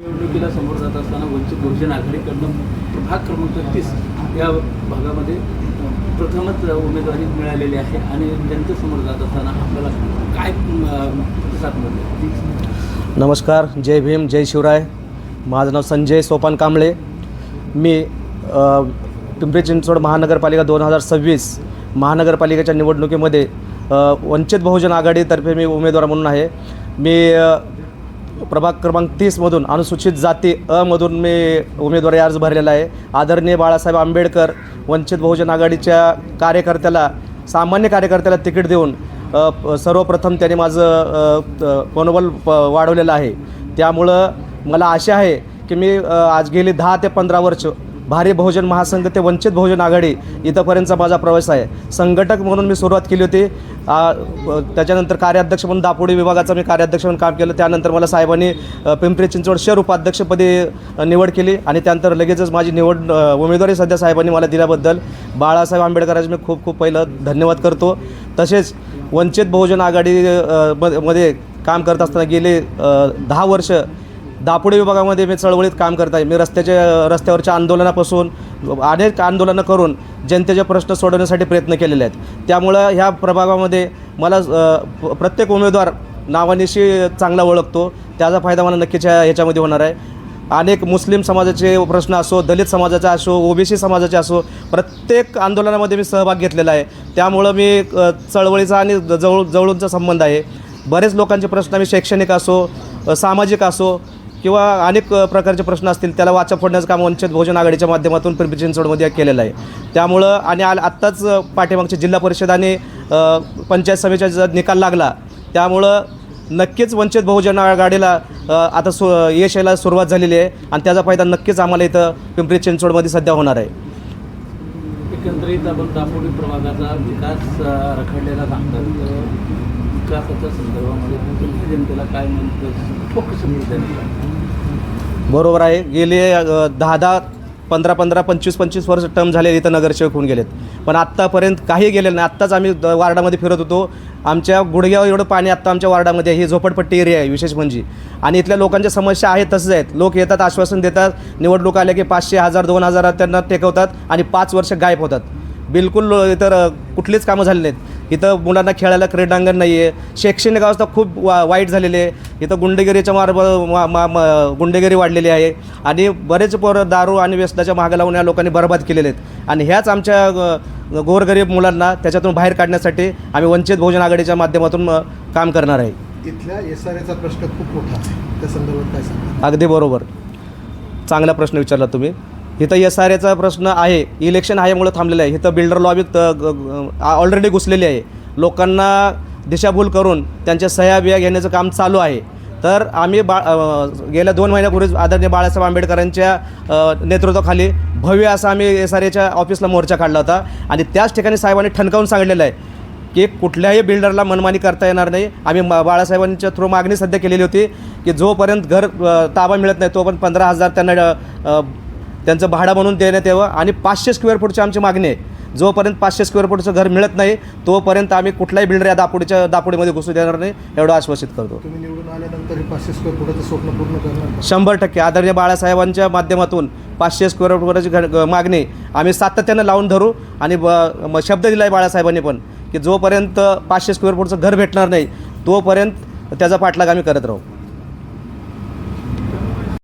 निवडणुकीला समोर जात असताना वंचित बहुजन आघाडीकडनं भाग क्रमांक तीस या भागामध्ये प्रथमच उमेदवारी मिळालेली आहे आणि जनतेसमोर जात असताना आपल्याला काय प्रतिसाद मिळतो? नमस्कार जय भीम जय शिवराय. माझं नाव संजय सोपान कांबळे. मी पिंपरी चिंचवड महानगरपालिका दोन हजार सव्वीस महानगरपालिकेच्या निवडणुकीमध्ये वंचित बहुजन आघाडीतर्फे मी उमेदवार म्हणून आहे. मी प्रभाग क्रमांक तीसमधून अनुसूचित जाती अमधून मी उमेदवारी अर्ज भरलेला आहे. आदरणीय बाळासाहेब आंबेडकर वंचित बहुजन आघाडीच्या कार्यकर्त्याला सामान्य कार्यकर्त्याला तिकीट देऊन सर्वप्रथम त्याने माझं मनोबल वाढवलेलं आहे. त्यामुळं मला आशा आहे की मी आज गेली दहा ते पंधरा वर्ष भारी बहुजन महासंघ ते वंचित बहुजन आघाडी इथंपर्यंतचा माझा प्रवेश आहे. संघटक म्हणून मी सुरुवात केली होती. त्याच्यानंतर कार्याध्यक्ष म्हणून दापोडी विभागाचा मी कार्याध्यक्ष म्हणून काम केलं. त्यानंतर मला साहेबांनी पिंपरी चिंचवड शहर उपाध्यक्षपदी निवड केली आणि त्यानंतर लगेचच माझी निवड उमेदवारी सध्या साहेबांनी मला दिल्याबद्दल बाळासाहेब आंबेडकरांचे मी खूप खूप पहिलं धन्यवाद करतो. तसेच वंचित बहुजन आघाडी मध्ये काम करत असताना गेले दहा वर्ष दापोडे विभागामध्ये मी चळवळीत काम करत आहे. मी रस्त्याच्या रस्त्यावरच्या आंदोलनापासून अनेक आंदोलनं करून जनतेचे प्रश्न सोडवण्यासाठी प्रयत्न केलेले आहेत. त्यामुळं ह्या प्रभागामध्ये मला प्रत्येक उमेदवार नावानिशी चांगला ओळखतो. त्याचा फायदा मला नक्कीच ह्याच्यामध्ये होणार आहे. अनेक मुस्लिम समाजाचे प्रश्न असो दलित समाजाचा असो ओबीसी समाजाचे असो प्रत्येक आंदोलनामध्ये मी सहभाग घेतलेला आहे. त्यामुळं मी चळवळीचा आणि जवळ जवळूनचा संबंध आहे. बरेच लोकांचे प्रश्न मी शैक्षणिक असो सामाजिक असो किंवा अनेक प्रकारचे प्रश्न असतील त्याला वाचा फोडण्याचं काम वंचित बहुजन आघाडीच्या माध्यमातून पिंपरी चिंचवडमध्ये केलेलं आहे. त्यामुळं आणि आ आत्ताच पाठीमागच्या जिल्हा परिषद आणि पंचायत सभेचा जर निकाल लागला त्यामुळं नक्कीच वंचित बहुजन आघाडीला आता सु यश यायला सुरुवात झालेली आहे आणि त्याचा फायदा नक्कीच आम्हाला इथं पिंपरी चिंचवडमध्ये सध्या होणार आहे. एकंदरीत आपण दापोडी प्रभागाचा विकास रखडलेला सांगतात विकासाच्या संदर्भामध्ये तुमच्या जनतेला काय म्हणतं फोकस बरोबर आहे. गेले दहा दहा पंधरा पंधरा पंचवीस पंचवीस वर्ष टर्म झाले इथं नगरसेवक होऊन गेलेत. पण आत्तापर्यंत काही गेलेलं नाही. आत्ताच आम्ही द- वार्डामध्ये फिरत होतो. आमच्या गुडघ्यावर एवढं पाणी आत्ता आमच्या वार्डामध्ये ही झोपडपट्टी एरिया आहे विशेष म्हणजे. आणि इथल्या लोकांच्या समस्या आहेत तसंच आहेत. लोक येतात आश्वासन देतात. निवडणूक आल्या की पाचशे हजार दोन हजारात त्यांना टेकवतात आणि पाच वर्ष गायब होतात. बिलकुल इतर कुठलीच कामं झाली नाहीत. इथं मुलांना खेळायला क्रीडांगण नाही आहे शैक्षणिक अवस्था खूप वा वाईट झालेली आहे. इथं गुंडेगिरीच्या मार्ग मा- मा- मा- गुंडेगिरी वाढलेली आहे. आणि बरेच पोरं दारू आणि व्यसनाच्या मागे लावून या लोकांनी बर्बाद केलेले आहेत. आणि ह्याच आमच्या गोरगरीब मुलांना त्याच्यातून बाहेर काढण्यासाठी आम्ही वंचित बहुजन आघाडीच्या माध्यमातून काम करणार आहे. इथल्या एस आर एचा प्रश्न खूप मोठा आहे. त्या संदर्भात काय सांगा अगदी बरोबर. चांगला प्रश्न विचारला तुम्ही. इथं एस आर एचा प्रश्न आहे. इलेक्शन आहेमुळं थांबलेलं आहे. इथं बिल्डर लॉबी ऑलरेडी घुसलेली आहे. लोकांना दिशाभूल करून त्यांच्या सह्या बिया घेण्याचं काम चालू आहे. तर आम्ही बा गेल्या दोन महिन्यापूर्वीच आदरणीय बाळासाहेब आंबेडकरांच्या नेतृत्वाखाली भव्य असा आम्ही एस आर एच्या ऑफिसला मोर्चा काढला होता. आणि त्याच ठिकाणी साहेबांनी ठणकावून सांगितलेलं आहे की कुठल्याही बिल्डरला मनमानी करता येणार नाही. आम्ही बाळासाहेबांच्या थ्रू मागणी सध्या केलेली होती की जोपर्यंत घर ताबा मिळत नाही तोपर्यंत पंधरा हजार त्यांना त्यांचं भाडं म्हणून देण्यात यावं. आणि पाचशे स्क्वेअर फूटची आमची मागणी आहे. जोपर्यंत पाचशे स्क्वेअर फूटचं घर मिळत नाही तोपर्यंत आम्ही कुठलाही बिल्डर या दापोडीच्या दापोडीमध्ये घुसू देणार नाही एवढं आश्वासित करतो. तुम्ही निवडून आल्यानंतर हे पाचशे स्क्वेअर फुटाचं स्वप्न पूर्ण करणार? शंभर टक्के. आदरणीय बाळासाहेबांच्या माध्यमातून पाचशे स्क्वेअर फुटाची घ- ग- मागणी आम्ही सातत्यानं लावून धरू. आणि ब- म- शब्द दिला आहे बाळासाहेबांनी पण की जोपर्यंत पाचशे स्क्वेअर फूटचं घर भेटणार नाही तोपर्यंत त्याचा पाठलाग आम्ही करत राहू.